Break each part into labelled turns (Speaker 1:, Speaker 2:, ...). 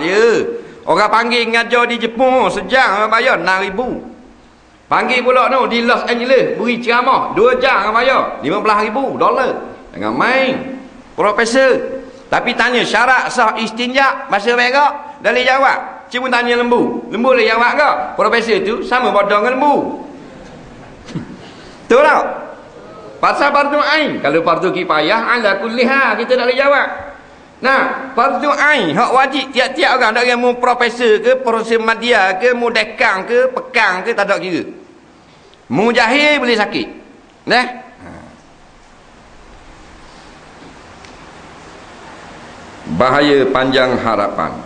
Speaker 1: dia. Orang panggil ngajar di Jepun sejam bayar 6000. Panggil pula tu di Los Angeles beri ceramah 2 jam bayar 15000 dolar. Jangan main. Profesor. Tapi tanya syarat sah istinja masa berak, dah boleh jawab. Cuma tanya lembu. Lembu boleh jawab ke? Profesor tu sama bodoh dengan lembu. Betul tak? Pasal fardu ain. Kalau fardu kifayah ala kulli ha kita tak boleh jawab. Nah, fardu ain hak wajib tiap-tiap orang tak kira mu profesor ke, profesor media ke, mu dekan ke, pekang ke tak ada kira. Mu jahil boleh sakit. Nah. Bahaya panjang harapan.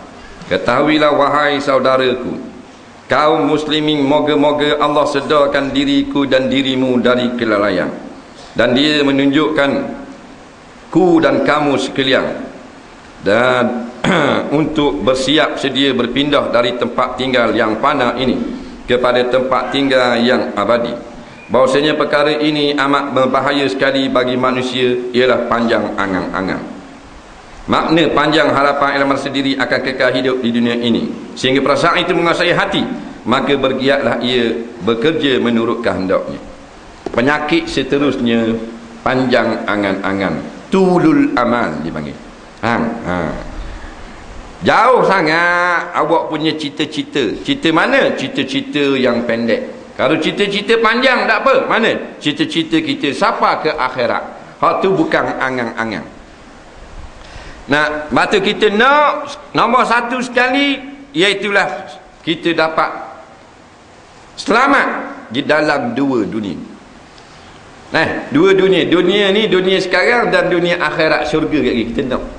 Speaker 1: Ketahuilah wahai saudaraku, kaum muslimin moga-moga Allah sedarkan diriku dan dirimu dari kelalaian. Dan dia menunjukkan ku dan kamu sekalian dan untuk bersiap sedia berpindah dari tempat tinggal yang panah ini kepada tempat tinggal yang abadi. Bahawasanya perkara ini amat berbahaya sekali bagi manusia ialah panjang angan-angan. Makna panjang harapan ilmu sendiri akan kekal hidup di dunia ini. Sehingga perasaan itu menguasai hati maka bergiatlah ia bekerja menurut kehendaknya. Penyakit seterusnya panjang angan-angan. Tulul amal dipanggil Ha, ha. Jauh sangat awak punya cita-cita. Cita mana? Cita-cita yang pendek. Kalau cita-cita panjang tak apa. Mana? Cita-cita kita siapa ke akhirat. Hak tu bukan angang-angang. Nah, batu kita nak nombor satu sekali iaitulah kita dapat selamat di dalam dua dunia. Nah, dua dunia. Dunia ni dunia sekarang dan dunia akhirat syurga lagi kita nak.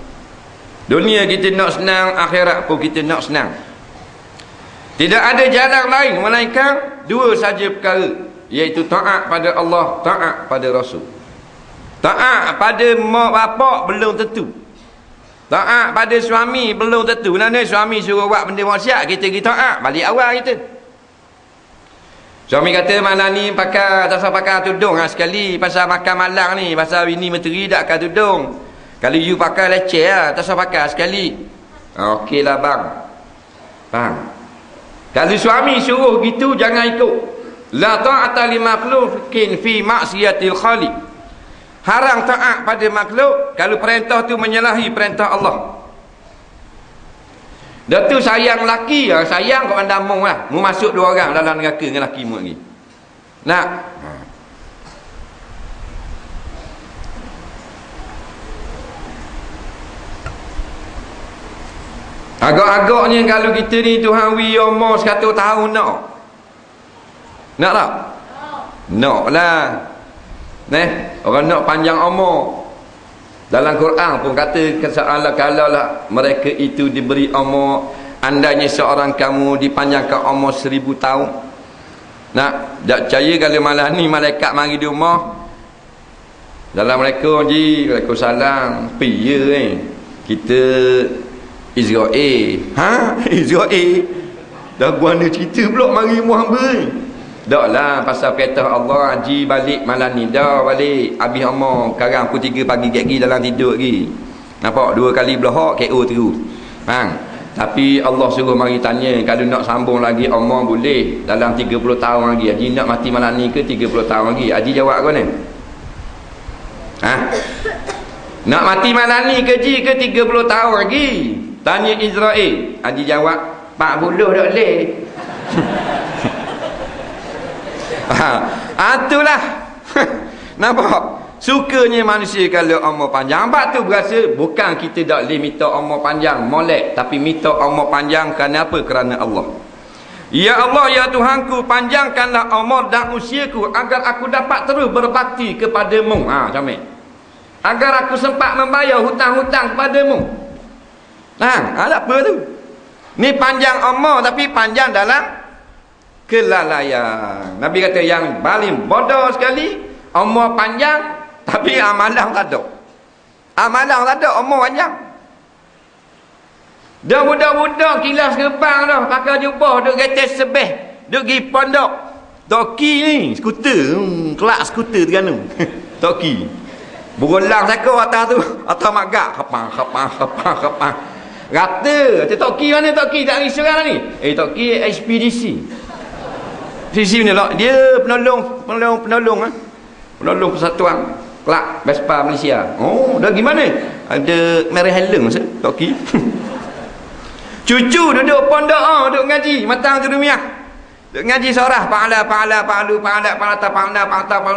Speaker 1: Dunia kita nak senang, akhirat pun kita nak senang. Tidak ada jalan lain melainkan dua saja perkara, iaitu taat pada Allah, taat pada Rasul. Taat pada mak bapak belum tentu. Taat pada suami belum tentu. Mana suami suruh buat benda maksiat, kita kita taat, balik awal kita. Suami kata malam ni pakai tak pakai tudung ha, sekali pasal makan malang ni, pasal ini menteri tak pakai tudung. Kalau you pakai leceh lah, tak usah pakai sekali. Ha, Okey lah bang. Bang. Kalau suami suruh gitu, jangan ikut. La ta'ata li makhlukin fi maksiatil khaliq. Haram taat pada makhluk kalau perintah tu menyalahi perintah Allah. Dah tu sayang laki, ya, sayang kau anda mung lah. Mu masuk dua orang dalam neraka dengan laki mu lagi. Nak? Agak-agaknya kalau kita ni Tuhan wi umur 100 tahun nak. Nak tak? Nak lah. Neh, orang nak panjang umur. Dalam Quran pun kata kesalah kalau lah mereka itu diberi umur andanya seorang kamu dipanjangkan umur seribu tahun. Nak, tak percaya kalau malam ni malaikat mari di rumah. Dalam mereka ji, Waalaikumsalam. Piye eh. Kita Israel. Ha? Israel. Dah guna cerita pula mari Muhammad. Tak lah pasal perintah Allah haji balik malam ni. Dah balik. Habis omong. Sekarang pukul 3 pagi lagi dalam tidur lagi. Nampak? Dua kali belahak KO terus. Faham? Tapi Allah suruh mari tanya. Kalau nak sambung lagi omong boleh. Dalam 30 tahun lagi. Haji nak mati malam ni ke 30 tahun lagi? Haji jawab kau ni? Ha? Nak mati malam ni ke Haji ke 30 tahun lagi? Tanya Israel. Haji jawab, 40 tak boleh. ha, itulah. Nampak? Sukanya manusia kalau umur panjang. Nampak tu berasa bukan kita tak boleh minta umur panjang, molek. Tapi minta umur panjang kerana apa? Kerana Allah. Ya Allah, ya Tuhanku, panjangkanlah umur dan usiaku agar aku dapat terus berbakti kepadamu. Ha, ni. Agar aku sempat membayar hutang-hutang kepadamu. Ha, ada apa tu? Ni panjang umur tapi panjang dalam kelalaian. Nabi kata yang paling bodoh sekali umur panjang tapi amalan tak ada. Amalan tak ada umur panjang. Dah budak-budak kilas gebang dah pakai jubah duk kereta sebeh, duk pergi pondok. Toki ni skuter, hmm, kelak skuter terganu. Toki. Berulang sako atas tu, atas magak, kepang, kepang, kepang, kepang. Rata. Tu toki mana toki tak risau sekarang ni? Eh toki ekspedisi. Sisi ni lah. Dia penolong, penolong, penolong ah. Penolong persatuan. Kelak Vespa Malaysia. Oh, dah gimana? Ada Mary Helen masa toki. Cucu duduk pondok ah, duduk ngaji, matang tu dunia. Duduk ngaji seorang, pa'ala, pa'ala, pa'alu, pa'ala, pa'ala, pa'ala, pa'ala, pa'ala,